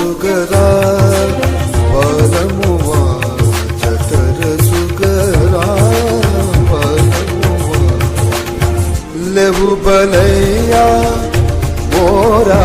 సుగరా బలము చతర సుగరా బలము లేవు బలయ్యా మోరా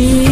You.